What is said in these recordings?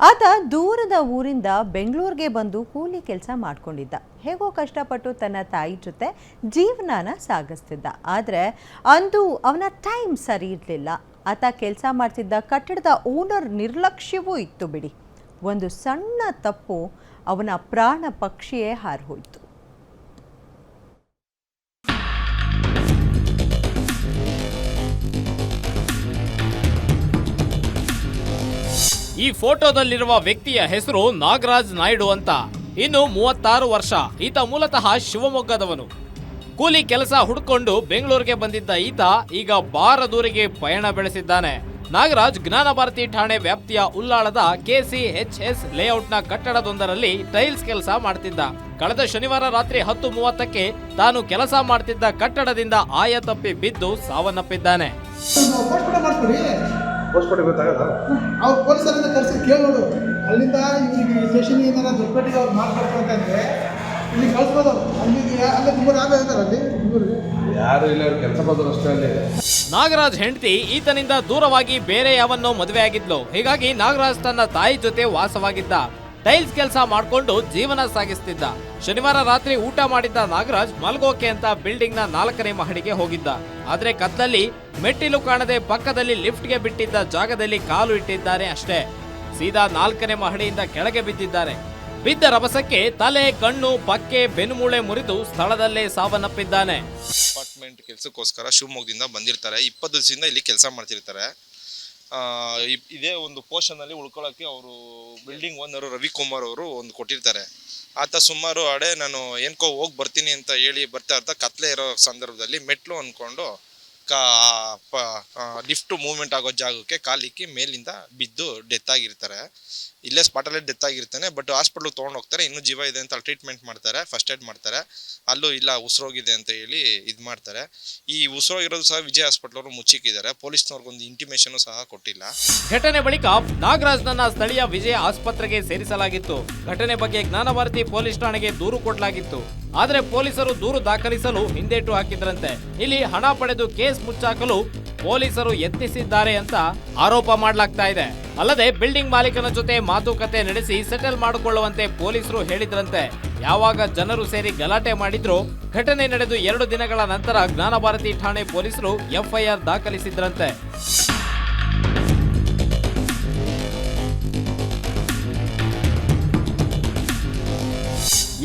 ಆತ ದೂರದ ಊರಿಂದ ಬೆಂಗಳೂರಿಗೆ ಬಂದು ಕೂಲಿ ಕೆಲಸ ಮಾಡ್ಕೊಂಡಿದ್ದ. ಹೇಗೋ ಕಷ್ಟಪಟ್ಟು ತನ್ನ ತಾಯಿ ಜೊತೆ ಜೀವನಾನ ಸಾಗಿಸ್ತಿದ್ದ. ಆದರೆ ಅಂದು ಅವನ ಟೈಮ್ ಸರಿ ಇರಲಿಲ್ಲ. ಆತ ಕೆಲಸ ಮಾಡ್ತಿದ್ದ ಕಟ್ಟಡದ ಓನರ್ ನಿರ್ಲಕ್ಷ್ಯವೂ ಇತ್ತು ಬಿಡಿ. ಒಂದು ಸಣ್ಣ ತಪ್ಪು ಅವನ ಪ್ರಾಣ ಪಕ್ಷಿಯೇ ಹಾರಿಹೋಯ್ತು ಈ ಫೋಟೋದಲ್ಲಿರುವ ವ್ಯಕ್ತಿಯ ಹೆಸರು ನಾಗರಾಜ್ ನಾಯ್ಡು ಅಂತ. ಇನ್ನು ಮೂವತ್ತಾರು ವರ್ಷ. ಈತ ಮೂಲತಃ ಶಿವಮೊಗ್ಗದವನು. ಕೂಲಿ ಕೆಲಸ ಹುಡ್ಕೊಂಡು ಬೆಂಗಳೂರಿಗೆ ಬಂದಿದ್ದ ಈತ ಈಗ ಬಾರದೂರಿಗೆ ಪಯಣ ಬೆಳೆಸಿದ್ದಾನೆ. ನಾಗರಾಜ್ ಜ್ಞಾನ ಭಾರತಿ ಠಾಣೆ ವ್ಯಾಪ್ತಿಯ ಉಲ್ಲಾಳದ ಕೆಸಿಎಚ್ಎಸ್ ಲೇಔಟ್ನ ಕಟ್ಟಡದೊಂದರಲ್ಲಿ ಟೈಲ್ಸ್ ಕೆಲಸ ಮಾಡ್ತಿದ್ದ. ಕಳೆದ ಶನಿವಾರ ರಾತ್ರಿ ಹತ್ತು ಮೂವತ್ತಕ್ಕೆ ತಾನು ಕೆಲಸ ಮಾಡ್ತಿದ್ದ ಕಟ್ಟಡದಿಂದ ಆಯ ತಪ್ಪಿ ಬಿದ್ದು ಸಾವನ್ನಪ್ಪಿದ್ದಾನೆ. ಮಾಡ್ಕೊಡಿ ಗೊತ್ತಾಗಲ್ಲ? ಅವ್ರು ಪೊಲೀಸರಿಂದ ಕರೆಸಿ ಕೇಳೋದು ಅಲ್ಲಿಂದ ಇವ್ರಿಗೆ ಸ್ಟೇಷನ್ ಏನಾರ ದೊಡ್ಡಪಟ್ಟಿಗೆ ಅವ್ರು ಮಾಡ್ಕೊಡ್ತಾರೆ ಅಂತಂದರೆ ಇಲ್ಲಿ ಕಳಿಸ್ಬೋದು ಅಲ್ಲಿಗೆ ಅಲ್ಲಿ ಅಲ್ಲೇ ತುಂಬ ಲಾಭ ಇದ್ದಾರೆ ಅಲ್ಲಿ ಹುಡುಗರಿಗೆ ಯಾರು ಇಲ್ಲ ಕೆಲಸ ಬಂದ್ರು ಅಷ್ಟೇ ಅಲ್ಲಿ. ನಾಗರಾಜ್ ಹೆಂಡತಿ ಈತನಿಂದ ದೂರವಾಗಿ ಬೇರೆ ಯಾವನ್ನೋ ಮದುವೆ ಆಗಿದ್ಲು ಹೀಗಾಗಿ ನಾಗರಾಜ್ ತನ್ನ ತಾಯಿ ಜೊತೆ ವಾಸವಾಗಿದ್ದ. ಟೈಲ್ಸ್ ಕೆಲಸ ಮಾಡ್ಕೊಂಡು ಜೀವನ ಸಾಗಿಸ್ತಿದ್ದ. ಶನಿವಾರ ರಾತ್ರಿ ಊಟ ಮಾಡಿದ್ದ ನಾಗರಾಜ್ ಮಲ್ಗೋಕೆ ಅಂತ ಬಿಲ್ಡಿಂಗ್ನ ನಾಲ್ಕನೇ ಮಹಡಿಗೆ ಹೋಗಿದ್ದ. ಆದ್ರೆ ಕತ್ತಲ್ಲಿ ಮೆಟ್ಟಿಲು ಕಾಣದೆ ಪಕ್ಕದಲ್ಲಿ ಲಿಫ್ಟ್ಗೆ ಬಿಟ್ಟಿದ್ದ ಜಾಗದಲ್ಲಿ ಕಾಲು ಇಟ್ಟಿದ್ದಾರೆ ಅಷ್ಟೇ. ಸೀದಾ ನಾಲ್ಕನೇ ಮಹಡಿಯಿಂದ ಕೆಳಗೆ ಬಿದ್ದಿದ್ದಾರೆ. ಬಿದ್ದ ರಭಸಕ್ಕೆ ತಲೆ, ಕಣ್ಣು ಪಕ್ಕೆ ಬೆನ್ನುಮೂಳೆ ಮುರಿದು ಸ್ಥಳದಲ್ಲೇ ಸಾವನ್ನಪ್ಪಿದ್ದಾನೆ. ಅಪಾರ್ಟ್ಮೆಂಟ್ ಕೆಲಸಕ್ಕೋಸ್ಕರ ಶಿವಮೊಗ್ಗದಿಂದ ಬಂದಿರ್ತಾರೆ. ಇಪ್ಪತ್ತು ದಿವಸದಿಂದ ಇಲ್ಲಿ ಕೆಲಸ ಮಾಡ್ತಿರ್ತಾರೆ. ಇದೇ ಒಂದು ಪೋರ್ಷನಲ್ಲಿ ಉಳ್ಕೊಳ್ಳೋಕ್ಕೆ ಅವರು ಬಿಲ್ಡಿಂಗ್ ಓನರು ರವಿಕುಮಾರ್ ಅವರು ಒಂದು ಕೊಟ್ಟಿರ್ತಾರೆ. ಆತ ಸುಮಾರು ಅಡೆ ನಾನು ಏನ್ಕೋ ಹೋಗಿ ಬರ್ತೀನಿ ಅಂತ ಹೇಳಿ ಬರ್ತಾ ಇರ್ತಾ ಕತ್ಲೆ ಇರೋ ಸಂದರ್ಭದಲ್ಲಿ ಮೆಟ್ಲು ಅಂದ್ಕೊಂಡು ಕಾ ಲಿಫ್ಟ್ ಮೂವ್ಮೆಂಟ್ ಆಗೋ ಜಾಗಕ್ಕೆ ಕಾಲಿಕ್ಕಿ ಮೇಲಿಂದ ಬಿದ್ದು ಡೆತ್ ಆಗಿರ್ತಾರೆ. ಇಲ್ಲೇ ಸ್ಪಾಟಲ್ಲೇ ಡೆತ್ ಆಗಿರ್ತಾನೆ ಬಟ್ ಹಾಸ್ಪಿಟ್ಲಿಗೆ ತೊಗೊಂಡು ಹೋಗ್ತಾರೆ, ಇನ್ನೂ ಜೀವ ಇದೆ ಅಂತ ಟ್ರೀಟ್ಮೆಂಟ್ ಮಾಡ್ತಾರೆ ಫಸ್ಟ್ ಏಡ್ ಮಾಡ್ತಾರೆ. ಅಲ್ಲೂ ಇಲ್ಲ, ಉಸಿರೋಗಿದೆ ಅಂತ ಹೇಳಿ ಇದು ಮಾಡ್ತಾರೆ. ಈ ಉಸಿರೋಗಿರೋದು ಸಹ ವಿಜಯ ಹಾಸ್ಪಿಟ್ಲ್ ಅವರು ಮುಚ್ಚಿಕ್ಕಿದ್ದಾರೆ. ಪೊಲೀಸ್ನವ್ರಿಗೊಂದು ಇಂಟಿಮೇಷನ್ ಸಹ ಕೊಟ್ಟಿಲ್ಲ. ಘಟನೆ ಬಳಿಕ ನಾಗರಾಜ್ನನ್ನ ಸ್ಥಳೀಯ ವಿಜಯ ಆಸ್ಪತ್ರೆಗೆ ಸೇರಿಸಲಾಗಿತ್ತು. ಘಟನೆ ಬಗ್ಗೆ ಜ್ಞಾನಭಾರತಿ ಪೊಲೀಸ್ ಠಾಣೆಗೆ ದೂರು ಕೊಡಲಾಗಿತ್ತು. ಆದರೆ ಪೊಲೀಸರು ದೂರು ದಾಖಲಿಸಲು ಹಿಂದೇಟು ಹಾಕಿದ್ರಂತೆ. ಇಲ್ಲಿ ಹಣ ಪಡೆದು ಕೇಸ್ ಮುಚ್ಚಾಕಲು ಪೊಲೀಸರು ಯತ್ನಿಸಿದ್ದಾರೆ ಅಂತ ಆರೋಪ ಮಾಡಲಾಗ್ತಾ ಇದೆ. ಅಲ್ಲದೆ ಬಿಲ್ಡಿಂಗ್ ಮಾಲೀಕನ ಜೊತೆ ಮಾತುಕತೆ ನಡೆಸಿ ಸೆಟಲ್ ಮಾಡಿಕೊಳ್ಳುವಂತೆ ಪೊಲೀಸರು ಹೇಳಿದ್ರಂತೆ. ಯಾವಾಗ ಜನರು ಸೇರಿ ಗಲಾಟೆ ಮಾಡಿದ್ರು, ಘಟನೆ ನಡೆದು ಎರಡು ದಿನಗಳ ನಂತರ ಜ್ಞಾನಭಾರತಿ ಠಾಣೆ ಪೊಲೀಸರು ಎಫ್ಐಆರ್ ದಾಖಲಿಸಿದ್ರಂತೆ.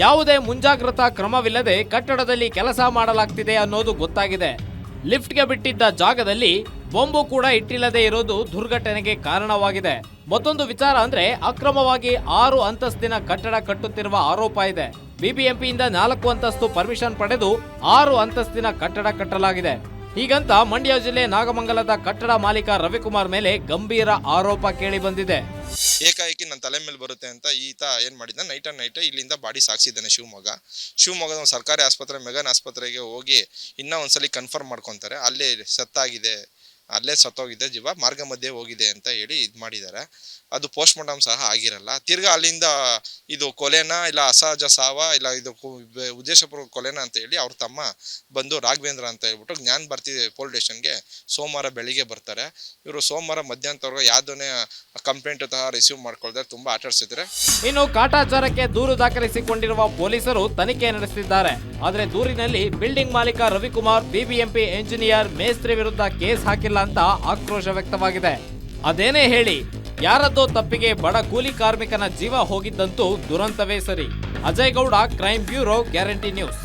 ಯಾವುದೇ ಮುಂಜಾಗ್ರತಾ ಕ್ರಮವಿಲ್ಲದೆ ಕಟ್ಟಡದಲ್ಲಿ ಕೆಲಸ ಮಾಡಲಾಗ್ತಿದೆ ಅನ್ನೋದು ಗೊತ್ತಾಗಿದೆ. ಲಿಫ್ಟ್ಗೆ ಬಿಟ್ಟಿದ್ದ ಜಾಗದಲ್ಲಿ ಬೊಂಬು ಕೂಡ ಇಟ್ಟಿಲ್ಲದೆ ಇರೋದು ದುರ್ಘಟನೆಗೆ ಕಾರಣವಾಗಿದೆ. ಮತ್ತೊಂದು ವಿಚಾರ ಅಂದ್ರೆ ಅಕ್ರಮವಾಗಿ ಆರು ಅಂತಸ್ತಿನ ಕಟ್ಟಡ ಕಟ್ಟುತ್ತಿರುವ ಆರೋಪ ಇದೆ. ಬಿಬಿಎಂಪಿಯಿಂದ ನಾಲ್ಕು ಅಂತಸ್ತು ಪರ್ಮಿಷನ್ ಪಡೆದು ಆರು ಅಂತಸ್ತಿನ ಕಟ್ಟಡ ಕಟ್ಟಲಾಗಿದೆ. ಹೀಗಂತ ಮಂಡ್ಯ ಜಿಲ್ಲೆ ನಾಗಮಂಗಲದ ಕಟ್ಟಡ ಮಾಲೀಕ ರವಿಕುಮಾರ್ ಮೇಲೆ ಗಂಭೀರ ಆರೋಪ ಕೇಳಿ ಬಂದಿದೆ. ಏಕಾಏಕಿ ನನ್ನ ತಲೆ ಮೇಲೆ ಬರುತ್ತೆ ಅಂತ ಈತ ಏನು ಮಾಡಿದ್ದ ನೈಟ್ ಆ್ಯಂಡ್ ನೈಟ್ ಇಲ್ಲಿಂದ ಬಾಡಿ ಸಾಗಿಸಿದ್ದಾನೆ ಶಿವಮೊಗ್ಗ. ಶಿವಮೊಗ್ಗದ ಒಂದು ಸರ್ಕಾರಿ ಆಸ್ಪತ್ರೆ, ಮೆಗನ್ ಆಸ್ಪತ್ರೆಗೆ ಹೋಗಿ ಇನ್ನೂ ಒಂದ್ಸಲಿ ಕನ್ಫರ್ಮ್ ಮಾಡ್ಕೊತಾರೆ. ಅಲ್ಲೇ ಸತ್ತಾಗಿದೆ. ಅಲ್ಲೇ ಸತ್ತೋಗಿದೆ, ಜೀವ ಮಾರ್ಗ ಮಧ್ಯೆ ಹೋಗಿದೆ ಅಂತ ಹೇಳಿ ಇದು ಮಾಡಿದ್ದಾರೆ ಅದು ಪೋಸ್ಟ್ ಮಾರ್ಟಮ್ ಸಹ ಆಗಿರಲ್ಲ. ತಿರ್ಗಾ ಅಲ್ಲಿಂದ ಇದು ಕೊಲೆನಾ, ಇಲ್ಲ ಅಸಹಜ ಸಾವ, ಇಲ್ಲ ಇದು ಉದ್ದೇಶಪೂರ್ವ ಕೊಲೆನಾ ಅಂತ ಹೇಳಿ ಅವ್ರ ತಮ್ಮ ಬಂದು ರಾಘವೇಂದ್ರ ಅಂತ ಹೇಳ್ಬಿಟ್ಟು ಜ್ಞಾನ್ ಬರ್ತಿ ಪೊಲೀಸ್ ಸ್ಟೇಷನ್ಗೆ ಸೋಮವಾರ ಬೆಳಿಗ್ಗೆ ಬರ್ತಾರೆ. ಇವರು ಸೋಮವಾರ ಮಧ್ಯಾಹ್ನದವರೆಗೂ ಯಾವುದನ್ನೇ ಕಂಪ್ಲೇಂಟ್ ಸಹ ರಿಸೀವ್ ಮಾಡ್ಕೊಳ್ತಾರೆ ತುಂಬ ಆಟಾಡ್ಸಿದ್ರೆ ಇನ್ನು ಕಾಟಾಚಾರಕ್ಕೆ ದೂರು ದಾಖಲಿಸಿಕೊಂಡಿರುವ ಪೊಲೀಸರು ತನಿಖೆ ನಡೆಸುತ್ತಿದ್ದಾರೆ ಆದರೆ ದೂರಿನಲ್ಲಿ ಬಿಲ್ಡಿಂಗ್ ಮಾಲೀಕ ರವಿಕುಮಾರ್ ಬಿಬಿಎಂಪಿ ಎಂಜಿನಿಯರ್ ಮೇಸ್ತ್ರಿ ವಿರುದ್ಧ ಕೇಸ್ ಹಾಕಿಲ್ಲ. ಅಂತ ಆಕ್ರೋಶ ವ್ಯಕ್ತವಾಗಿದೆ. ಅದೇನೇ ಹೇಳಿ, ಯಾರದ್ದೋ ತಪ್ಪಿಗೆ ಬಡ ಕೂಲಿ ಕಾರ್ಮಿಕನ ಜೀವ ಹೋಗಿದ್ದಂತೂ ದುರಂತವೇ ಸರಿ. Ajay Gowda crime bureau guarantee news